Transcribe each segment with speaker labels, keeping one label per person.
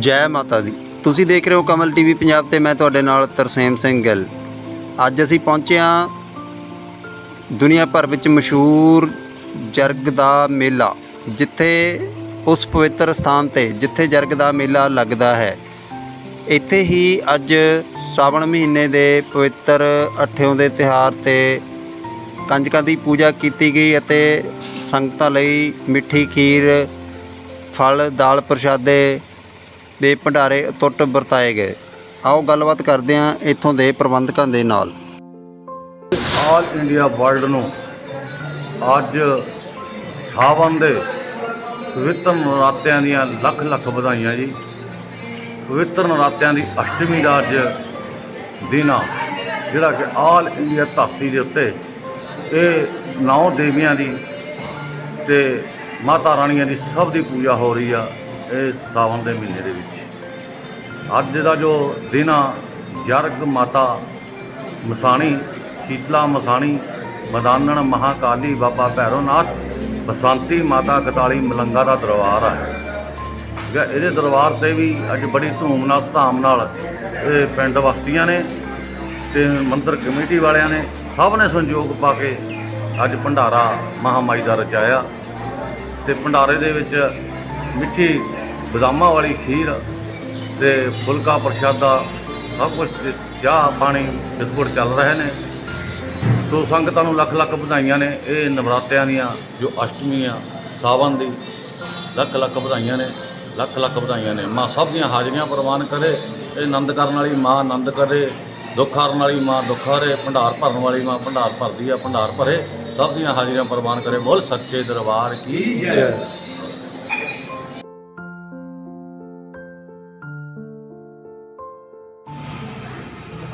Speaker 1: ਜੈ ਮਾਤਾ ਦੀ। ਤੁਸੀਂ ਦੇਖ ਰਹੇ ਹੋ ਕਮਲ ਟੀਵੀ ਪੰਜਾਬ ਤੇ, ਮੈਂ ਤੁਹਾਡੇ ਨਾਲ ਤਰਸੇਮ ਸਿੰਘ ਗਿੱਲ। ਅੱਜ ਅਸੀਂ ਪਹੁੰਚੇ ਹਾਂ ਦੁਨੀਆ ਭਰ ਵਿੱਚ ਮਸ਼ਹੂਰ ਜਰਗ ਦਾ ਮੇਲਾ, ਜਿੱਥੇ ਉਸ ਪਵਿੱਤਰ ਸਥਾਨ ਤੇ, ਜਿੱਥੇ ਜਰਗ ਦਾ ਮੇਲਾ ਲੱਗਦਾ ਹੈ। ਇੱਥੇ ਹੀ ਅੱਜ ਸਾਵਣ ਮਹੀਨੇ ਦੇ ਪਵਿੱਤਰ ਅਠਿਉਂ ਦੇ ਤਿਹਾਰ ਤੇ ਕੰਜਕਾਂ ਦੀ ਪੂਜਾ ਕੀਤੀ ਗਈ ਅਤੇ ਸੰਗਤਾਂ ਲਈ ਮਿੱਠੀ ਖੀਰ, ਫਲ, ਦਾਲ ਪ੍ਰਸ਼ਾਦੇ ਦੇ ਭੰਡਾਰੇ ਤੁੱਟ ਵਰਤਾਏ ਗਏ। ਆਓ ਗੱਲਬਾਤ ਕਰਦੇ ਹਾਂ ਇੱਥੋਂ ਦੇ ਪ੍ਰਬੰਧਕਾਂ ਦੇ ਨਾਲ।
Speaker 2: ਆਲ ਇੰਡੀਆ ਵਰਲਡ ਨੂੰ ਅੱਜ ਸਾਵਨ ਦੇ ਪਵਿੱਤਰ ਨਰਾਤਿਆਂ ਦੀਆਂ ਲੱਖ ਲੱਖ ਵਧਾਈਆਂ ਜੀ। ਪਵਿੱਤਰ ਨਰਾਤਿਆਂ ਦੀ ਅਸ਼ਟਮੀ ਦਾ ਅੱਜ ਦਿਨ ਆ, ਜਿਹੜਾ ਕਿ ਆਲ ਇੰਡੀਆ ਧਰਤੀ ਦੇ ਉੱਤੇ ਇਹ ਨੌ ਦੇਵੀਆਂ ਦੀ ਤੇ ਮਾਤਾ ਰਾਣੀਆਂ ਦੀ ਸਭ ਦੀ ਪੂਜਾ ਹੋ ਰਹੀ ਆ। ਇਹ ਸਾਵਣ ਦੇ ਮਹੀਨੇ ਦੇ ਵਿੱਚ। ਅੱਜ ਦਾ ਜੋ ਦਿਨ ਆ, ਜਰਗ ਮਾਤਾ ਮਸਾਣੀ, ਸ਼ੀਤਲਾ ਮਸਾਣੀ, ਮਦਾਨਣ ਮਹਾਕਾਲੀ ਬਾਬਾ ਭੈਰੋਨਾਥ, ਬਸੰਤੀ ਮਾਤਾ ਕਤਾਲੀ ਮਲੰਗਾ ਦਾ ਦਰਬਾਰ ਆ। ਇਹਦੇ ਦਰਬਾਰ ਤੇ ਵੀ ਅੱਜ ਬੜੀ ਧੂਮ ਨਾਲ, ਧਾਮ ਨਾਲ ਇਹ ਪਿੰਡ ਵਾਸੀਆਂ ਨੇ ਤੇ ਮੰਦਿਰ ਕਮੇਟੀ ਵਾਲਿਆਂ ਨੇ ਸਭ ਨੇ ਸੰਯੋਗ ਪਾ ਕੇ ਅੱਜ ਭੰਡਾਰਾ ਮਹਾਮਾਈ ਦਾ ਰਚਾਇਆ। ਤੇ ਭੰਡਾਰੇ ਦੇ ਵਿੱਚ ਮਿੱਠੀ ਬਦਾਮਾਂ ਵਾਲੀ ਖੀਰ ਤੇ ਫੁਲਕਾ ਪ੍ਰਸ਼ਾਦਾ, ਸਭ ਕੁਝ ਤੇ ਚਾਹ, ਪਾਣੀ, ਬਿਸਕੁਟ ਚੱਲ ਰਹੇ ਨੇ। ਸੋ ਸੰਗਤਾਂ ਨੂੰ ਲੱਖ ਲੱਖ ਵਧਾਈਆਂ ਨੇ। ਇਹ ਨਵਰਾਤਿਆਂ ਦੀਆਂ ਜੋ ਅਸ਼ਟਮੀ ਆ ਸਾਵਨ ਦੀ ਲੱਖ ਲੱਖ ਵਧਾਈਆਂ ਨੇ, ਲੱਖ ਲੱਖ ਵਧਾਈਆਂ ਨੇ। ਮਾਂ ਸਭ ਦੀਆਂ ਹਾਜ਼ਰੀਆਂ ਪ੍ਰਵਾਨ ਕਰੇ, ਇਹ ਆਨੰਦ ਕਰਨ ਵਾਲੀ ਮਾਂ ਆਨੰਦ ਕਰੇ, ਦੁੱਖ ਹਰਨ ਵਾਲੀ ਮਾਂ ਦੁੱਖ ਹਰੇ, ਭੰਡਾਰ ਭਰਨ ਵਾਲੀ ਮਾਂ ਭੰਡਾਰ ਭਰਦੀ ਆ, ਭੰਡਾਰ ਭਰੇ। ਸਭ ਦੀਆਂ ਹਾਜ਼ਰੀਆਂ ਪ੍ਰਵਾਨ ਕਰੇ। ਬੋਲ ਸੱਚੇ ਦਰਬਾਰ ਕੀ ਜੈ।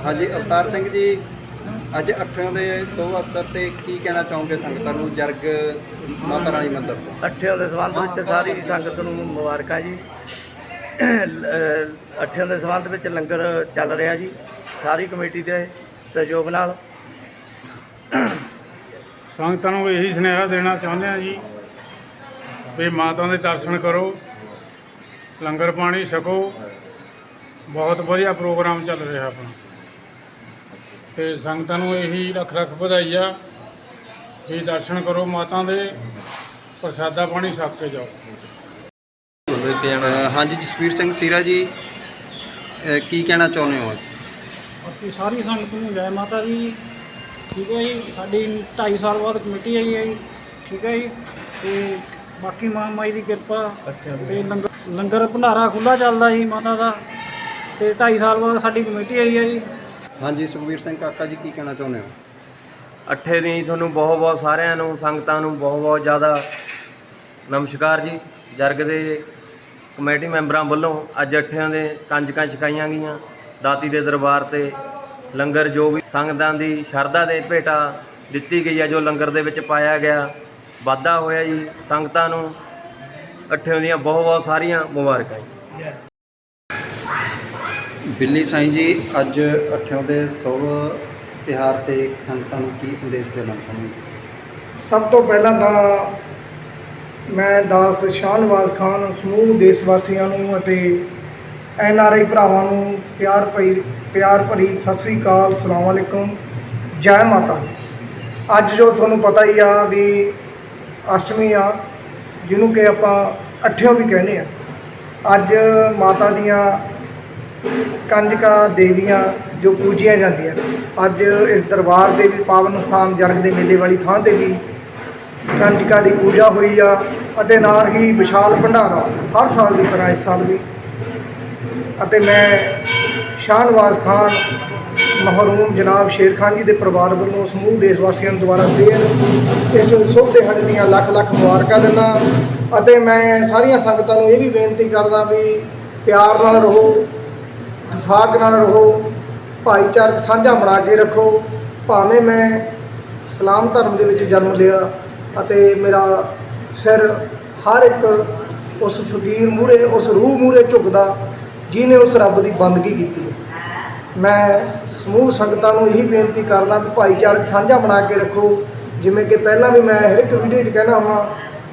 Speaker 1: ਹਾਂਜੀ ਅਵਤਾਰ ਸਿੰਘ ਜੀ ਅੱਜ ਅਠਿਆਂ ਦੇ ਸੋ ਅਵਸਰ ਤੇ ਕੀ ਕਹਿਣਾ ਚਾਹੋਗੇ ਸੰਗਤਾਂ ਨੂੰ ਜਰਗ ਮਾਤਾ ਰਾਣੀ ਮੰਦਿਰ ਤੋਂ?
Speaker 3: ਅੱਠਿਆਂ ਦੇ ਸੰਬੰਧ ਵਿੱਚ ਸਾਰੀ ਸੰਗਤ ਨੂੰ ਮੁਬਾਰਕਾਂ ਜੀ। ਅਹ ਅੱਠਿਆਂ ਦੇ ਸੰਬੰਧ ਵਿੱਚ ਲੰਗਰ ਚੱਲ ਰਿਹਾ ਜੀ ਸਾਰੀ ਕਮੇਟੀ ਦੇ ਸਹਿਯੋਗ ਨਾਲ।
Speaker 4: ਸੰਗਤਾਂ ਨੂੰ ਇਹੀ ਸੁਨੇਹਾ ਦੇਣਾ ਚਾਹੁੰਦੇ ਹਾਂ ਜੀ ਵੀ ਮਾਤਾ ਦੇ ਦਰਸ਼ਨ ਕਰੋ ਲੰਗਰ ਪਾਣੀ ਛਕੋ। ਬਹੁਤ ਵਧੀਆ ਪ੍ਰੋਗਰਾਮ ਚੱਲ ਰਿਹਾ ਆਪਣਾ। ਤੇ ਸੰਗਤਾਂ ਨੂੰ ਇਹੀ ਲੱਖ ਲੱਖ ਵਧਾਈ ਆ। ਵੀ ਦਰਸ਼ਨ ਕਰੋ ਮਾਤਾ ਦੇ ਪ੍ਰਸ਼ਾਦਾ ਪਾਣੀ ਛਕ ਕੇ ਜਾਓ।
Speaker 1: ਅ, ਹਾਂਜੀ ਜਸਵੀਰ ਸਿੰਘ ਸੀਰਾ ਜੀ ਅ, ਕੀ ਕਹਿਣਾ ਚਾਹੁੰਦੇ ਹੋ ਅੱਜ?
Speaker 5: ਬਾਕੀ ਸਾਰੀ ਸੰਗਤ ਨੂੰ ਜੈ ਮਾਤਾ ਦੀ ਠੀਕ ਹੈ ਜੀ? ਸਾਡੀ 2.5 ਸਾਲ ਬਾਅਦ ਕਮੇਟੀ ਆਈ ਹੈ ਜੀ ਠੀਕ ਹੈ ਜੀ? ਤੇ ਬਾਕੀ ਮਾਂ ਮਾਈ ਦੀ ਕਿਰਪਾ ਤੇ ਲੰਗਰ ਲੰਗਰ ਭੰਡਾਰਾ ਖੁੱਲਾ ਚੱਲਦਾ ਜੀ ਮਾਤਾ ਦਾ। ਤੇ 2.5 ਸਾਲ ਬਾਅਦ ਸਾਡੀ ਕਮੇਟੀ ਆਈ ਹੈ ਜੀ।
Speaker 1: ਹਾਂਜੀ ਸੁਖਵੀਰ ਸਿੰਘ ਕਾਕਾ ਜੀ, ਕੀ ਕਹਿਣਾ ਚਾਹੁੰਦੇ ਹੋ?
Speaker 3: ਅੱਠੇ ਦੀ ਤੁਹਾਨੂੰ ਬਹੁਤ ਬਹੁਤ ਸਾਰਿਆਂ ਨੂੰ, ਸੰਗਤਾਂ ਨੂੰ ਬਹੁਤ ਬਹੁਤ ਜ਼ਿਆਦਾ ਨਮਸਕਾਰ ਜੀ। ਜਰਗ ਦੇ ਕਮੇਟੀ ਮੈਂਬਰਾਂ ਵੱਲੋਂ ਅੱਜ ਅੱਠਿਆਂ ਦੇ ਕੰਜਕਾਂ ਛਕਾਈਆਂ ਗਈਆਂ। ਦਾਤੀ ਦੇ ਦਰਬਾਰ ਤੇ ਲੰਗਰ ਜੋ ਵੀ ਸੰਗਤਾਂ ਦੀ ਸ਼ਰਧਾ ਦੇ ਭੇਟਾ ਦਿੱਤੀ ਗਈ ਹੈ ਜੋ ਲੰਗਰ ਦੇ ਵਿੱਚ ਪਾਇਆ ਗਿਆ, ਵਾਧਾ ਹੋਇਆ ਜੀ। ਸੰਗਤਾਂ ਨੂੰ ਅੱਠਿਆਂ ਦੀਆਂ ਬਹੁਤ ਬਹੁਤ ਸਾਰੀਆਂ ਮੁਬਾਰਕਾਂ ਜੀ।
Speaker 1: ਬਿੱਲੀ ਸਾਈਂ ਜੀ, ਅੱਜ ਅਠਿਆਂ ਦੇ ਸੋਭ ਤਿਹਾਰ ਤੇ ਸੰਗਤਾਂ ਨੂੰ ਕੀ ਸੰਦੇਸ਼ ਦੇਣਾ ਚਾਹੁੰਦੇ
Speaker 6: ਸਭ ਤੋਂ ਪਹਿਲਾਂ ਤਾਂ ਮੈਂ ਦਾਸ ਸ਼ਾਹਨਵਾਜ਼ ਖਾਨ, ਸਮੂਹ ਦੇਸ਼ ਵਾਸੀਆਂ ਨੂੰ ਅਤੇ ਐਨ ਆਰ ਆਈ ਭਰਾਵਾਂ ਨੂੰ ਪਿਆਰ ਭਰੀ ਪਿਆਰ ਭਰੀ ਸਤਿ ਸ੍ਰੀ ਅਕਾਲ, ਸਲਾਮ ਅਲੈਕੁਮ, ਜੈ ਮਾਤਾ ਦੀ। ਅੱਜ ਜੋ ਤੁਹਾਨੂੰ ਪਤਾ ਹੀ ਆ ਵੀ ਅਸ਼ਟਮੀ ਆ, ਜਿਹਨੂੰ ਕਿ ਆਪਾਂ ਅੱਠਿਓਂ ਵੀ ਕਹਿੰਦੇ ਆ। ਅੱਜ ਮਾਤਾ ਦੀਆਂ ਕੰਜਕਾ, ਦੇਵੀਆਂ ਜੋ ਪੂਜੀਆਂ ਜਾਂਦੀਆਂ। ਅੱਜ ਇਸ ਦਰਬਾਰ ਦੇ ਵੀ ਪਾਵਨ ਸਥਾਨ ਜਰਗ ਦੇ ਮੇਲੇ ਵਾਲੀ ਥਾਂ ਤੇ ਵੀ ਕੰਜਕਾ ਦੀ ਪੂਜਾ ਹੋਈ ਆ ਅਤੇ ਨਾਲ ਹੀ ਵਿਸ਼ਾਲ ਭੰਡਾਰਾ ਹਰ ਸਾਲ ਦੀ ਤਰ੍ਹਾਂ ਇਸ ਸਾਲ ਵੀ। ਅਤੇ ਮੈਂ ਸ਼ਾਹਨਵਾਜ਼ ਖਾਨ, ਮਹਰੂਮ ਜਨਾਬ ਸ਼ੇਰ ਖਾਨ ਜੀ ਦੇ ਪਰਿਵਾਰ ਵੱਲੋਂ ਸਮੂਹ ਦੇਸ਼ ਵਾਸੀਆਂ ਨੂੰ ਦੁਆਰਾ ਫੇਰ ਇਸ ਸ਼ੁਭ ਦਿਹਾੜੇ ਦੀਆਂ ਲੱਖ ਲੱਖ ਮੁਬਾਰਕਾਂ ਦਿੰਦਾ ਅਤੇ ਮੈਂ ਸਾਰੀਆਂ ਸੰਗਤਾਂ ਨੂੰ ਇਹ ਵੀ ਬੇਨਤੀ ਕਰਦਾ ਵੀ ਪਿਆਰ ਨਾਲ ਰਹੋ ਇਤਫਾਕ ਨਾਲ ਰਹੋ, ਭਾਈਚਾਰਕ ਸਾਂਝਾ ਬਣਾ ਕੇ ਰੱਖੋ, ਭਾਵੇਂ ਮੈਂ ਇਸਲਾਮ ਧਰਮ ਦੇ ਵਿੱਚ ਜਨਮ ਲਿਆ ਅਤੇ ਮੇਰਾ ਸਿਰ ਹਰ ਇੱਕ ਉਸ ਫਕੀਰ ਮੂਹਰੇ, ਉਸ ਰੂਹ ਮੂਹਰੇ ਝੁਕਦਾ ਜਿਨੇ ਉਸ ਰੱਬ ਦੀ ਬੰਦਗੀ ਕੀਤੀ। ਮੈਂ ਸਮੂਹ ਸੰਗਤਾਂ ਨੂੰ ਇਹੀ ਬੇਨਤੀ ਕਰਦਾ ਵੀ ਭਾਈਚਾਰਕ ਸਾਂਝਾ ਬਣਾ ਕੇ ਰੱਖੋ, ਜਿਵੇਂ ਕਿ ਪਹਿਲਾਂ ਵੀ ਮੈਂ ਹਰ ਇੱਕ ਵੀਡੀਓ 'ਚ ਕਹਿਣਾ ਹਾਂ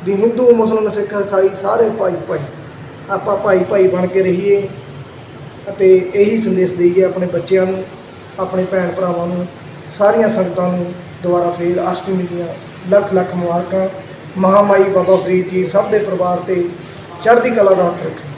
Speaker 6: ਵੀ ਹਿੰਦੂ, ਮੁਸਲਮਾਨ, ਸਿੱਖ, ਇਸਾਈ ਸਾਰੇ ਭਾਈ ਭਾਈ ਆਪਾਂ ਭਾਈ ਭਾਈ ਬਣ ਕੇ ਰਹੀਏ। ਅਤੇ ਇਹੀ ਸੰਦੇਸ਼ ਦੇਈਏ ਆਪਣੇ ਬੱਚਿਆਂ ਨੂੰ, ਆਪਣੇ ਭੈਣ ਭਰਾਵਾਂ ਨੂੰ, ਸਾਰੀਆਂ ਸੰਗਤਾਂ ਨੂੰ ਦੁਬਾਰਾ ਫੇਰ ਅਸ਼ਟਮੀ ਦੀਆਂ ਲੱਖ ਲੱਖ ਮੁਬਾਰਕਾਂ। ਮਹਾਮਾਈ ਬਾਬਾ ਫਰੀਦ ਜੀ ਸਭ ਦੇ ਪਰਿਵਾਰ ਤੇ ਚੜ੍ਹਦੀ ਕਲਾ ਦਾ ਹੱਥ ਰੱਖੇ